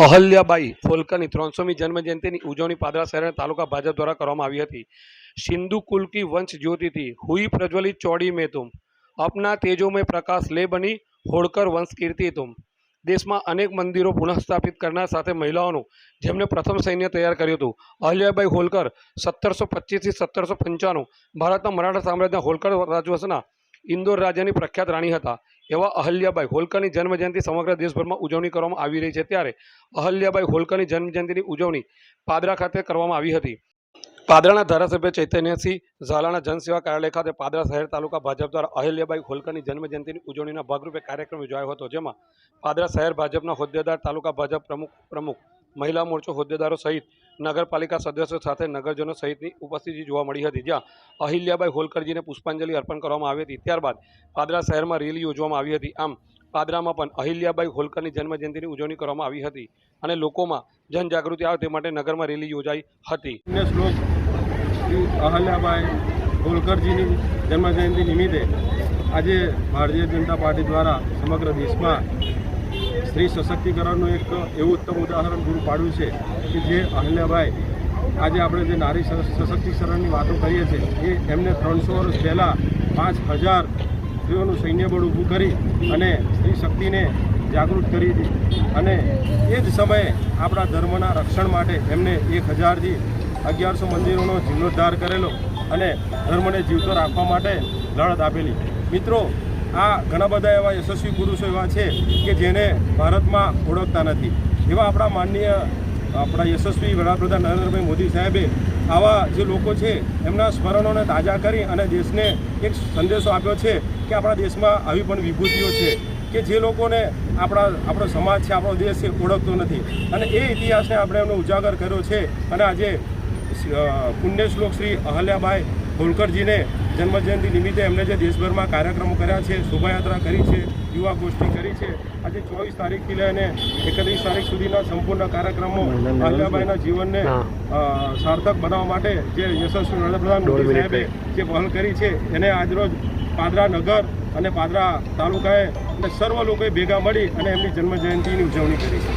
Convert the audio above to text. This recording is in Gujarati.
અહલ્યાબાઈ હોલકરની ત્રણસોમી જન્મજયંતિની ઉજવણી પાદરા શહેરના તાલુકા ભાજપ દ્વારા કરવામાં આવી હતી. સિંધુ કુલકી વંશ જ્યોતિથી હુઈ પ્રજ્વલિત ચોડી મેં તુમ અપના તેજોમય પ્રકાશ લે બની હોળકર વંશ કીર્તિ તુમ. દેશમાં અનેક મંદિરો પુનઃસ્થાપિત કરનાર સાથે મહિલાઓનું, જેમણે પ્રથમ સૈન્ય તૈયાર કર્યું હતું. અહલ્યાબાઈ હોલકર સત્તરસો પચીસથી સત્તરસો પંચાણું ભારતના મરાઠા સામ્રાજ્યના હોલકર રાજવંશના ઇન્દોર રાજ્યની પ્રખ્યાત રાણી હતા. એવા અહલ્યાબાઈ હોલકરની જન્મજયંતિ સમગ્ર દેશભરમાં ઉજવણી કરવામાં આવી રહી છે. ત્યારે અહલ્યાબાઈ હોલકરની જન્મજયંતિની ઉજવણી પાદરા ખાતે કરવામાં આવી હતી. પાદરાના ધારાસભ્ય ચૈતન્યસિંહ ઝાલાના જનસેવા કાર્યાલય ખાતે પાદરા શહેર તાલુકા ભાજપ દ્વારા અહલ્યાબાઈ હોલકરની જન્મજયંતિની ઉજવણીના ભાગરૂપે કાર્યક્રમ યોજાયો હતો. જેમાં પાદરા શહેર ભાજપના હોદ્દેદાર તાલુકા ભાજપ પ્રમુખ પ્રમુખ મહિલા મોરચો હોદ્દેદારો સહિત નગરપાલિકા સદસ્યો સાથે નગરજનો સહિતની ઉપસ્થિતિ જોવા મળી હતી. જ્યાં અહિલ્યાબાઈ હોલકરજીને પુષ્પાંજલિ અર્પણ કરવામાં આવી હતી. ત્યારબાદ પાદરા શહેરમાં રેલી યોજવામાં આવી હતી. આમ પાદરામાં પણ અહિલ્યાબાઈ હોલકરની જન્મજયંતિની ઉજવણી કરવામાં આવી હતી અને લોકોમાં જનજાગૃતિ આવે તે માટે નગરમાં રેલી યોજાઈ હતી. અહિલ્યાબાઈ હોલકરજીની જન્મજયંતિ નિમિત્તે આજે ભારતીય જનતા પાર્ટી દ્વારા સમગ્ર દેશમાં સ્ત્રી સશક્તિકરણનું એક એવું ઉત્તમ ઉદાહરણ પૂરું પાડ્યું છે કે જે અહલ્યાભાઈ આજે આપણે જે નારી સશ- સશક્તિકરણની વાતો કરીએ છીએ, એ એમને ત્રણસો વર્ષ પહેલાં પાંચ હજાર સ્ત્રીઓનું સૈન્ય બળ ઊભું કરી અને સ્ત્રી શક્તિને જાગૃત કરી હતી અને એ જ સમયે આપણા ધર્મના રક્ષણ માટે એમને એક હજારથી અગિયારસો મંદિરોનો જીર્ણોદ્ધાર કરેલો અને ધર્મને જીવતો રાખવા માટે લડત આપેલી. મિત્રો આ ઘણા બધા એવા યશસ્વી પુરુષો એવા છે કે જેને ભારતમાં ઓળખતા નથી. એવા આપણા માનનીય, આપણા યશસ્વી વડાપ્રધાન નરેન્દ્રભાઈ મોદી સાહેબે આવા જે લોકો છે, એમના સ્મરણોને તાજા કરી અને દેશને એક સંદેશો આપ્યો છે કે આપણા દેશમાં આવી પણ વિભૂતિઓ છે કે જે લોકોને આપણા, આપણો સમાજ છે, આપણો દેશ છે, ઓળખતો નથી. અને એ ઇતિહાસને આપણે એમનો ઉજાગર કર્યો છે. અને આજે પુણ્યશ્લોક શ્રી અહલ્યાબાઈ હોલકરજીને જન્મજયંતિ નિમિત્તે એમણે જે દેશભરમાં કાર્યક્રમો કર્યા છે શોભાયાત્રા કરી છે યુવા ગોષ્ઠી કરી છે આજે ચોવીસ તારીખથી લઈને એકત્રીસ તારીખ સુધીના સંપૂર્ણ કાર્યક્રમો અહલ્યાબાઈના જીવનને સાર્થક બનાવવા માટે જે યશસ્વી વડાપ્રધાન મોદી સાહેબે જે પહેલ કરી છે એને આજરોજ પાદરા નગર અને પાદરા તાલુકાએ અને સર્વ લોકોએ ભેગા મળી અને એમની જન્મજયંતિની ઉજવણી કરી છે.